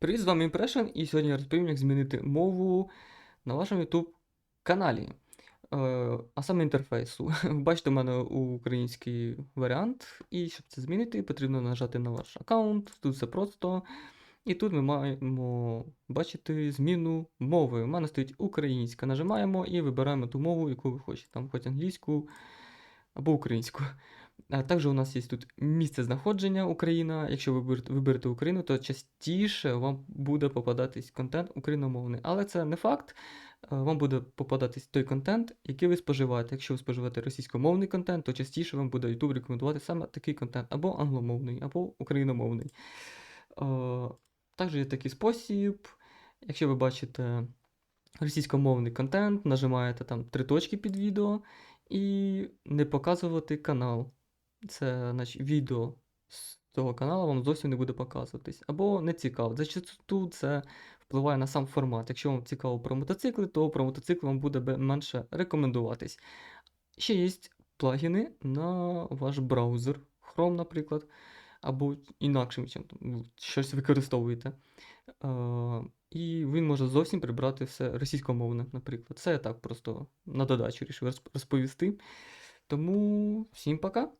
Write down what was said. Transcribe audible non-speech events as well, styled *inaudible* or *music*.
Привіт, з вами Impression, і сьогодні я розповім, як змінити мову на вашому YouTube каналі. Е, а саме інтерфейсу. *laughs* Бачите, у мене український варіант, і щоб це змінити, потрібно нажати на ваш аккаунт. Тут все просто. І тут ми маємо бачити зміну мови. У мене стоїть українська. Нажимаємо і вибираємо ту мову, яку ви хочете. Там хоч англійську або українську. Також у нас є тут місце знаходження Україна. Якщо ви виберете Україну, то частіше вам буде попадатись контент україномовний. Але це не факт. Е, Вам буде попадатись той контент, який ви споживаєте. Якщо ви споживаєте російськомовний контент, то частіше вам буде YouTube рекомендувати саме такий контент, або англомовний, або україномовний. Е, Також є такий спосіб. Якщо ви бачите російськомовний контент, нажимаєте там три точки під відео і не показувати канал. Це значить, відео з того каналу вам зовсім не буде показуватись. Або не цікаво. Зачасту це впливає на сам формат. Якщо вам цікаво про мотоцикли, то про мотоцикли вам буде менше рекомендуватись. Ще є плагіни на ваш браузер, Chrome, наприклад, або інакшим чим ну, щось використовуєте. І він може зовсім прибрати все російськомовне, наприклад. Це я так просто на додачу рішив розповісти. Тому всім пока.